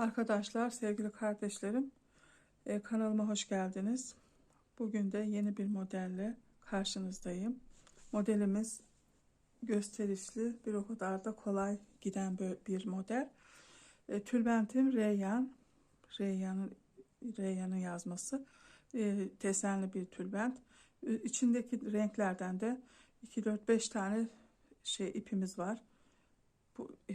Arkadaşlar, sevgili kardeşlerim, e, kanalıma hoş geldiniz. Bugün de yeni bir modelle karşınızdayım. Modelimiz gösterişli, bir o kadar da kolay giden bir model. E, tülbentim Reyyan, Reyyan'ın Reyyan'ın yazması. E, desenli bir tülbent. İçindeki renklerden de 2 4 5 tane şey ipimiz var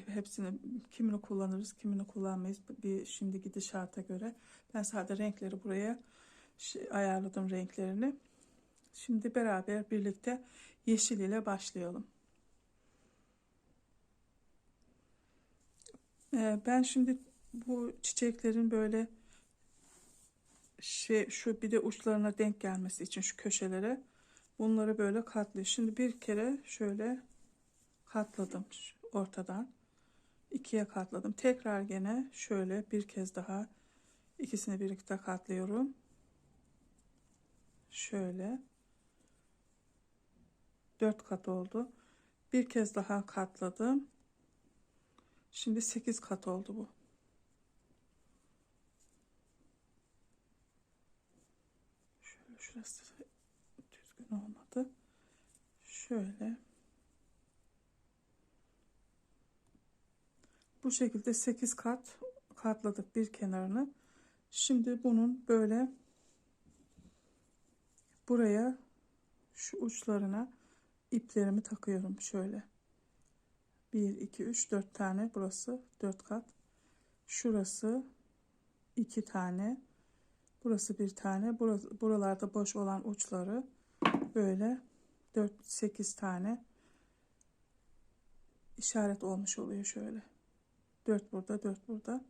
hepsini kimini kullanırız, kimini kullanmayız. Bir şimdi gidişata göre ben sadece renkleri buraya şey, ayarladım renklerini. Şimdi beraber birlikte yeşil ile başlayalım. Ee, ben şimdi bu çiçeklerin böyle şey şu bir de uçlarına denk gelmesi için şu köşelere bunları böyle katlıyor. Şimdi bir kere şöyle katladım ortadan ikiye katladım. Tekrar gene şöyle bir kez daha ikisini birlikte katlıyorum. Şöyle dört kat oldu. Bir kez daha katladım. Şimdi sekiz kat oldu bu. Şöyle şurası düzgün olmadı. Şöyle Bu şekilde 8 kat katladık bir kenarını. Şimdi bunun böyle buraya şu uçlarına iplerimi takıyorum şöyle. 1 2 3 4 tane burası 4 kat. Şurası 2 tane. Burası bir tane. Burası, buralarda boş olan uçları böyle 4 8 tane işaret olmuş oluyor şöyle. 4 burada 4 burada.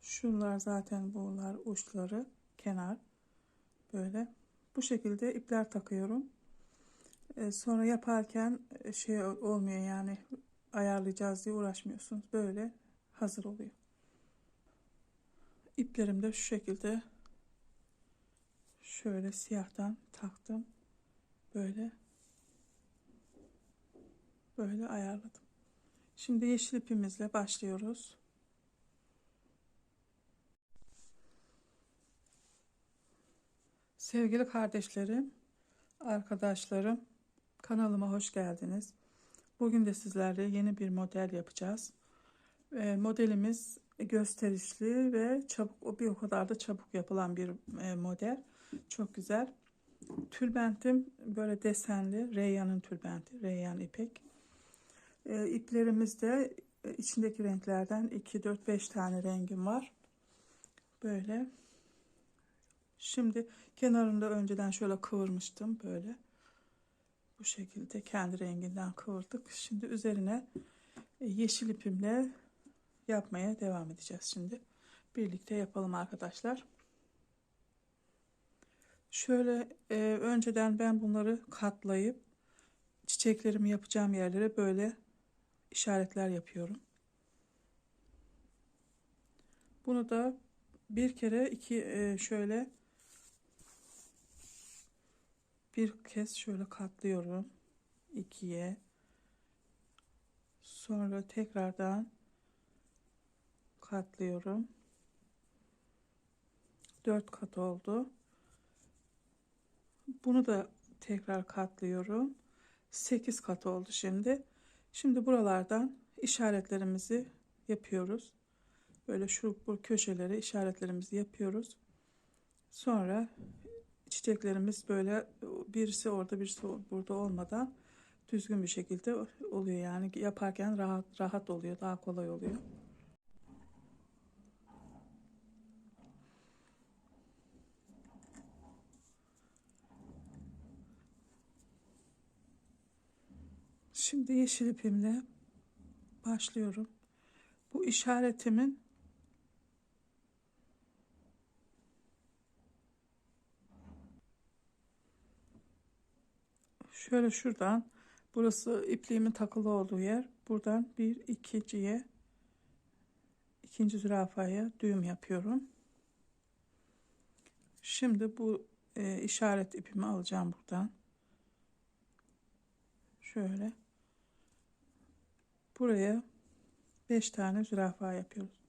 Şunlar zaten bunlar uçları kenar böyle bu şekilde ipler takıyorum. Ee, sonra yaparken e, şey olmuyor yani ayarlayacağız diye uğraşmıyorsunuz. Böyle hazır oluyor. İplerim de şu şekilde şöyle siyahtan taktım. Böyle böyle ayarladım. Şimdi yeşil ipimizle başlıyoruz. Sevgili kardeşlerim, arkadaşlarım, kanalıma hoş geldiniz. Bugün de sizlerle yeni bir model yapacağız. E, modelimiz gösterişli ve çabuk, bir o kadar da çabuk yapılan bir e, model. Çok güzel. Tülbentim böyle desenli, Reyyan'ın tülbenti, Reyyan ipek. E, iplerimizde e, içindeki renklerden 2, 4, 5 tane rengim var. Böyle. Şimdi kenarında önceden şöyle kıvırmıştım böyle. Bu şekilde kendi renginden kıvırdık. Şimdi üzerine e, yeşil ipimle yapmaya devam edeceğiz şimdi. Birlikte yapalım arkadaşlar. Şöyle e, önceden ben bunları katlayıp çiçeklerimi yapacağım yerlere böyle işaretler yapıyorum. Bunu da bir kere iki e, şöyle bir kez şöyle katlıyorum ikiye. Sonra tekrardan katlıyorum. Dört kat oldu. Bunu da tekrar katlıyorum. 8 kat oldu şimdi Şimdi buralardan işaretlerimizi yapıyoruz. Böyle şu bu köşelere işaretlerimizi yapıyoruz. Sonra çiçeklerimiz böyle birisi orada birisi burada olmadan düzgün bir şekilde oluyor. Yani yaparken rahat rahat oluyor, daha kolay oluyor. Şimdi yeşil ipimle başlıyorum. Bu işaretimin şöyle şuradan burası ipliğimin takılı olduğu yer. Buradan bir ikinciye ikinci zürafaya düğüm yapıyorum. Şimdi bu e, işaret ipimi alacağım buradan. Şöyle buraya 5 tane zürafa yapıyoruz.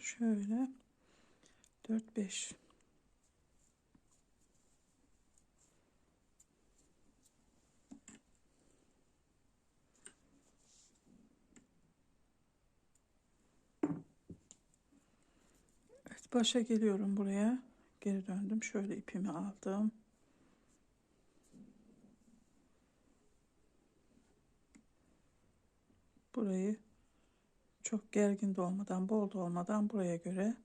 Şöyle 4 5 Evet başa geliyorum buraya. Geri döndüm. Şöyle ipimi aldım. Burayı çok gergin de olmadan, bol da olmadan buraya göre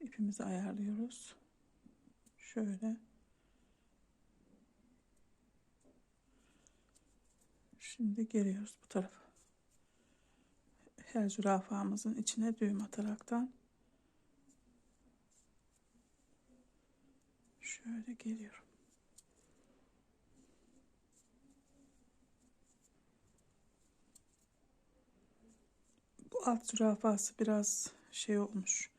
ipimizi ayarlıyoruz. Şöyle. Şimdi geliyoruz bu tarafa. Her zürafamızın içine düğüm ataraktan şöyle geliyorum. Bu alt zürafası biraz şey olmuş.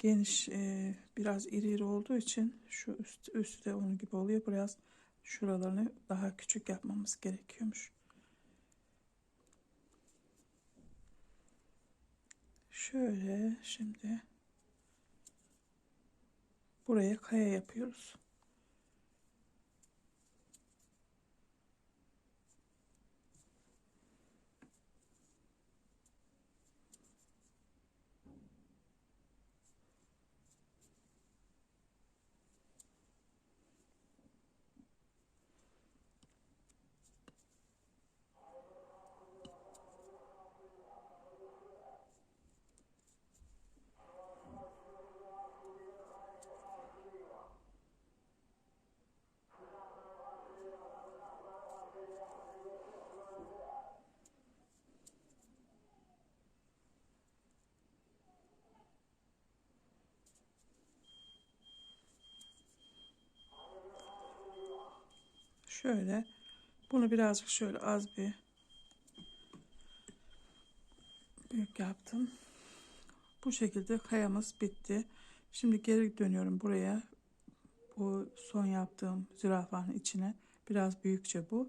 Geniş, e, biraz iri iri olduğu için şu üst, üstü de onun gibi oluyor. Biraz şuralarını daha küçük yapmamız gerekiyormuş. Şöyle şimdi buraya kaya yapıyoruz. Şöyle bunu birazcık şöyle az bir büyük yaptım. Bu şekilde kayamız bitti. Şimdi geri dönüyorum buraya. Bu son yaptığım zürafanın içine biraz büyükçe bu.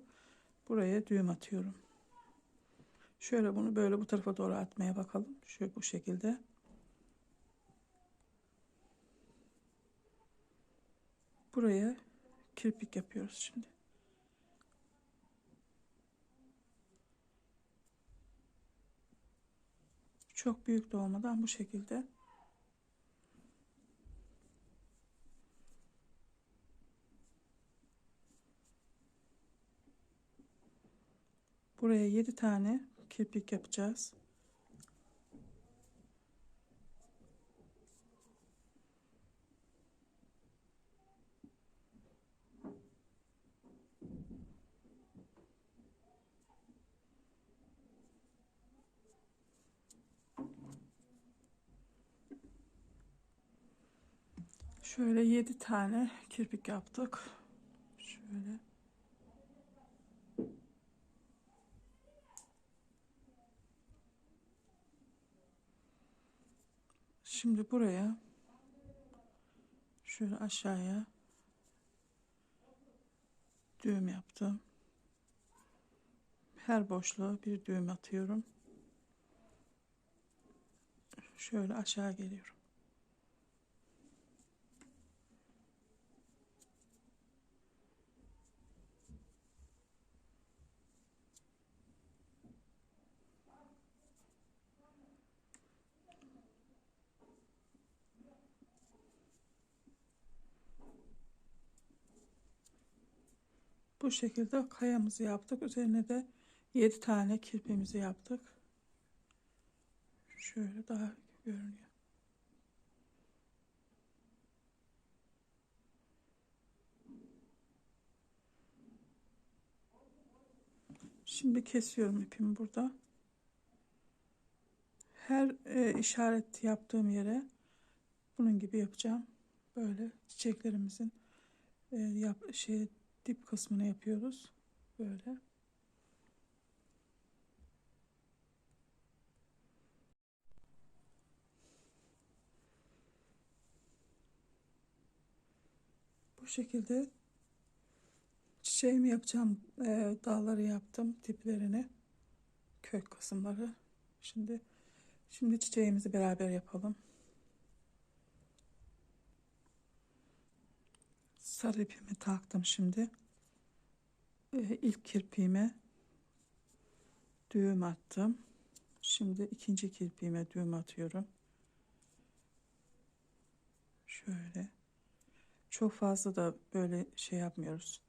Buraya düğüm atıyorum. Şöyle bunu böyle bu tarafa doğru atmaya bakalım. Şöyle bu şekilde. Buraya kirpik yapıyoruz şimdi. Çok büyük de olmadan bu şekilde. Buraya 7 tane kirpik yapacağız. Şöyle 7 tane kirpik yaptık. Şöyle. Şimdi buraya şöyle aşağıya düğüm yaptım. Her boşluğa bir düğüm atıyorum. Şöyle aşağı geliyorum. Bu şekilde kayamızı yaptık. Üzerine de 7 tane kirpimizi yaptık. Şöyle daha görünüyor. Şimdi kesiyorum ipimi burada. Her e, işaret yaptığım yere bunun gibi yapacağım. Böyle çiçeklerimizin e, yap, şey dip kısmını yapıyoruz. Böyle. Bu şekilde çiçeğimi yapacağım. E, dalları yaptım. Diplerini. Kök kısımları. Şimdi şimdi çiçeğimizi beraber yapalım. Sarı ipimi taktım şimdi. Ee, ilk kirpiğime düğüm attım. Şimdi ikinci kirpiğime düğüm atıyorum. Şöyle. Çok fazla da böyle şey yapmıyoruz.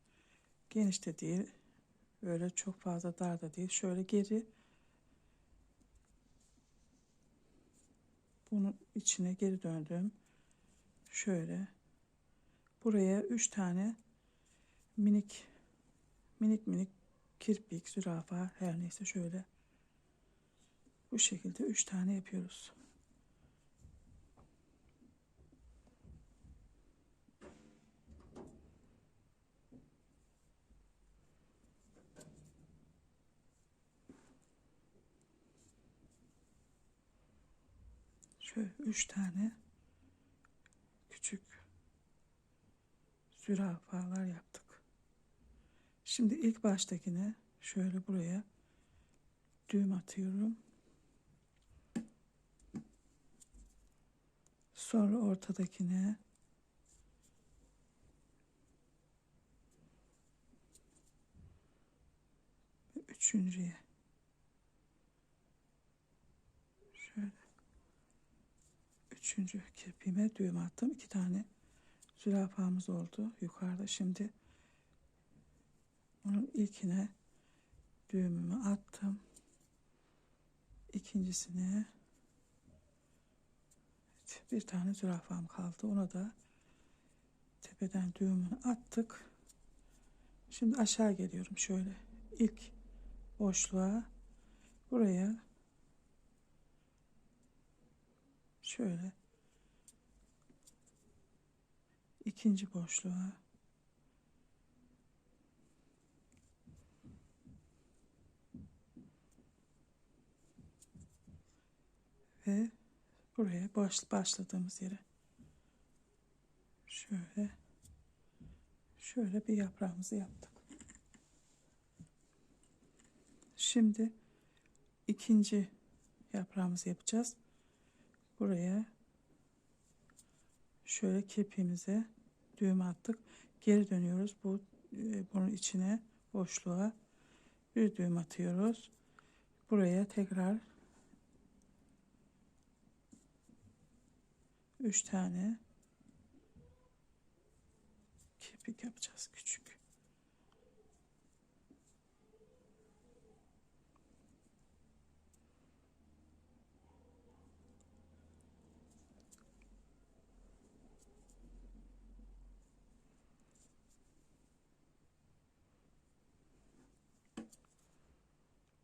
Geniş de değil. Böyle çok fazla dar da değil. Şöyle geri bunun içine geri döndüm. Şöyle buraya üç tane minik minik minik kirpik, zürafa her neyse şöyle bu şekilde üç tane yapıyoruz. Şöyle üç tane küçük zürafalar yaptık. Şimdi ilk baştakine şöyle buraya düğüm atıyorum. Sonra ortadakine ve üçüncüye şöyle üçüncü kirpiğime düğüm attım. iki tane zürafamız oldu yukarıda. Şimdi onun ilkine düğümümü attım. İkincisine bir tane zürafam kaldı. Ona da tepeden düğümünü attık. Şimdi aşağı geliyorum şöyle. ilk boşluğa buraya şöyle ikinci boşluğa ve buraya baş, başladığımız yere şöyle şöyle bir yaprağımızı yaptık. Şimdi ikinci yaprağımızı yapacağız. Buraya şöyle kirpiğimize düğüm attık. Geri dönüyoruz. Bu e, bunun içine boşluğa bir düğüm atıyoruz. Buraya tekrar 3 tane kirpik yapacağız küçük.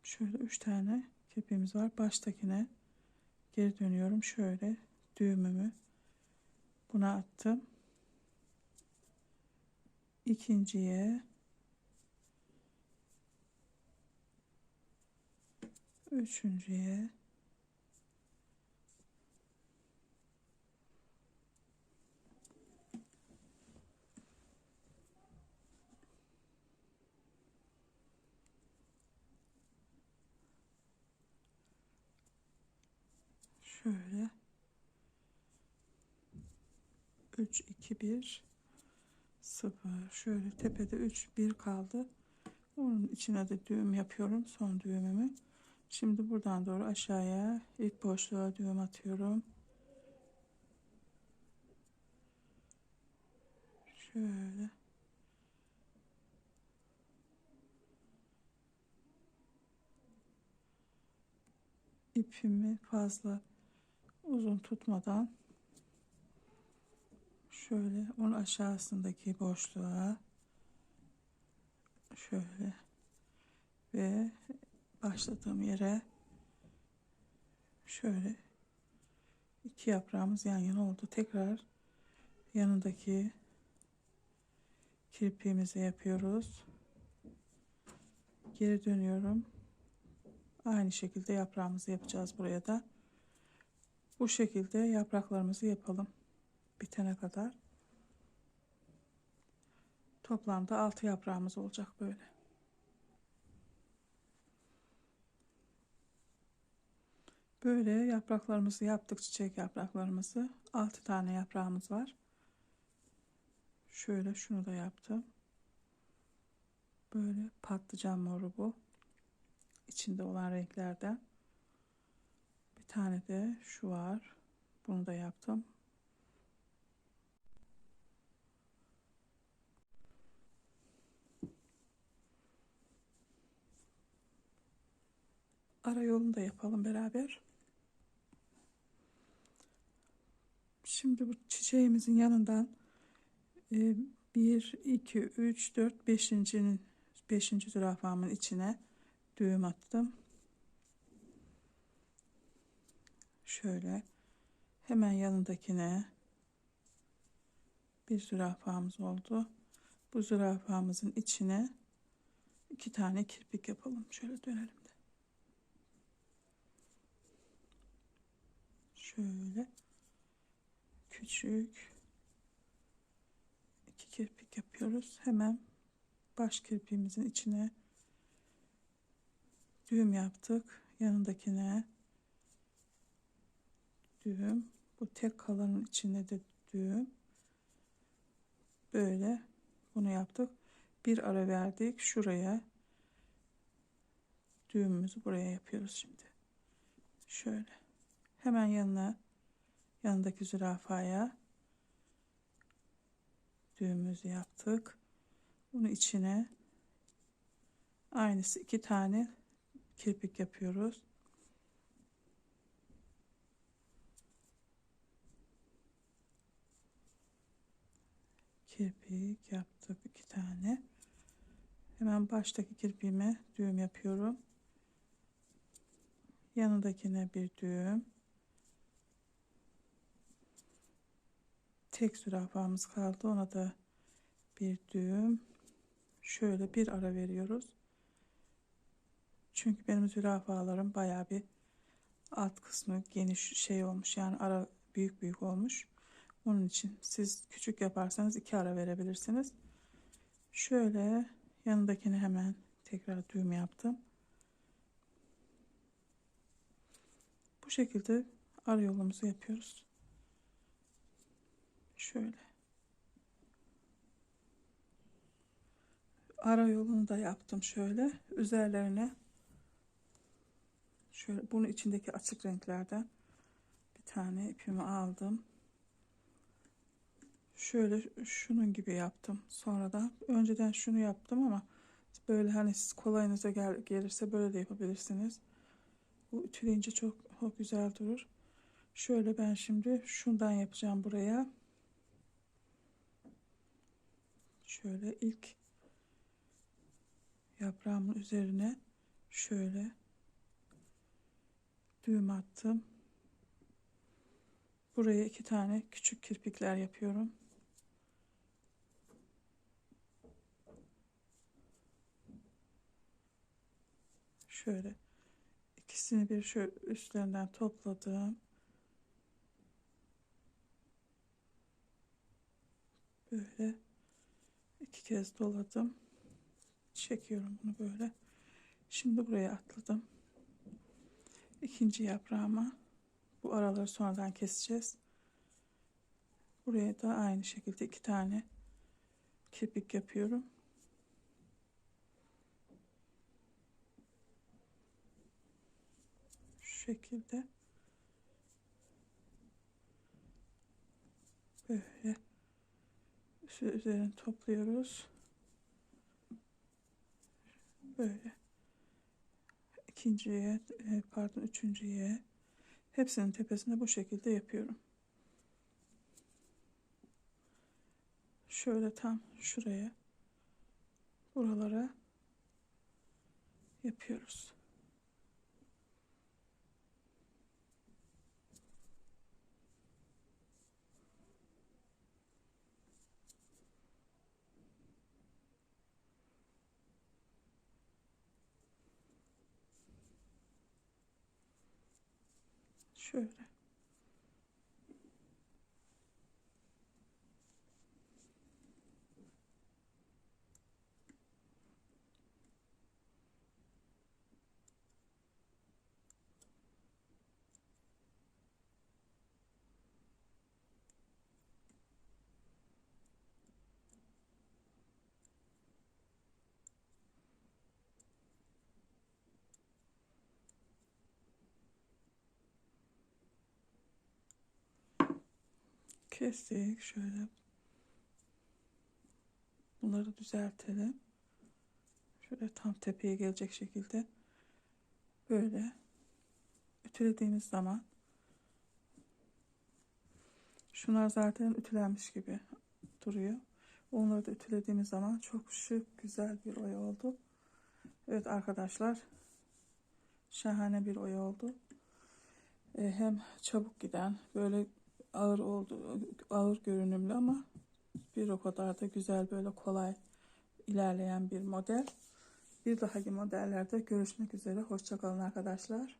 Şöyle üç tane kirpiğimiz var. Baştakine geri dönüyorum. Şöyle düğümümü buna attım. İkinciye üçüncüye şöyle. 3 2 1 0 şöyle tepede 3 1 kaldı. Onun içine de düğüm yapıyorum. Son düğümümü. Şimdi buradan doğru aşağıya ilk boşluğa düğüm atıyorum. Şöyle. İpimi fazla uzun tutmadan şöyle onun aşağısındaki boşluğa şöyle ve başladığım yere şöyle iki yaprağımız yan yana oldu. Tekrar yanındaki kirpiğimizi yapıyoruz. Geri dönüyorum. Aynı şekilde yaprağımızı yapacağız buraya da. Bu şekilde yapraklarımızı yapalım. Bitene kadar. Toplamda 6 yaprağımız olacak böyle. Böyle yapraklarımızı yaptık çiçek yapraklarımızı. 6 tane yaprağımız var. Şöyle şunu da yaptım. Böyle patlıcan moru bu. İçinde olan renklerden. Tane de şu var. Bunu da yaptım. Ara yolunu da yapalım beraber. Şimdi bu çiçeğimizin yanından 1, 2, 3, 4, 5. 5. zürafamın içine düğüm attım. Şöyle hemen yanındakine bir zürafamız oldu. Bu zürafamızın içine iki tane kirpik yapalım. Şöyle dönelim de. Şöyle küçük iki kirpik yapıyoruz. Hemen baş kirpiğimizin içine düğüm yaptık. Yanındakine düğüm. Bu tek kalanın içine de düğüm. Böyle bunu yaptık. Bir ara verdik. Şuraya düğümümüzü buraya yapıyoruz şimdi. Şöyle. Hemen yanına yanındaki zürafaya düğümümüzü yaptık. Bunu içine aynısı iki tane kirpik yapıyoruz. Kirpik yaptık iki tane. Hemen baştaki kirpiğime düğüm yapıyorum. Yanındakine bir düğüm. tek zürafamız kaldı. Ona da bir düğüm. Şöyle bir ara veriyoruz. Çünkü benim zürafalarım baya bir alt kısmı geniş şey olmuş. Yani ara büyük büyük olmuş. Onun için siz küçük yaparsanız iki ara verebilirsiniz. Şöyle yanındakini hemen tekrar düğüm yaptım. Bu şekilde ara yolumuzu yapıyoruz. Şöyle. Ara yolunu da yaptım şöyle. Üzerlerine şöyle bunun içindeki açık renklerden bir tane ipimi aldım. Şöyle şunun gibi yaptım. Sonra da önceden şunu yaptım ama böyle hani siz kolayınıza gel, gelirse böyle de yapabilirsiniz. Bu ütüleyince çok, çok güzel durur. Şöyle ben şimdi şundan yapacağım buraya. şöyle ilk yaprağımın üzerine şöyle düğüm attım. Buraya iki tane küçük kirpikler yapıyorum. Şöyle ikisini bir şöyle üstlerinden topladım. Böyle iki kez doladım. Çekiyorum bunu böyle. Şimdi buraya atladım. İkinci yaprağıma bu araları sonradan keseceğiz. Buraya da aynı şekilde iki tane kirpik yapıyorum. Şekilde. Böyle şu üzerini topluyoruz. Böyle. ikinciye, e, pardon üçüncüye. Hepsinin tepesinde bu şekilde yapıyorum. Şöyle tam şuraya, buralara yapıyoruz. Şöyle. Kestik şöyle. Bunları düzeltelim. Şöyle tam tepeye gelecek şekilde böyle ütülediğimiz zaman şunlar zaten ütülenmiş gibi duruyor. Onları da ütülediğimiz zaman çok şık güzel bir oya oldu. Evet arkadaşlar şahane bir oya oldu. E, hem çabuk giden böyle ağır oldu ağır görünümlü ama bir o kadar da güzel böyle kolay ilerleyen bir model. Bir dahaki modellerde görüşmek üzere. Hoşçakalın arkadaşlar.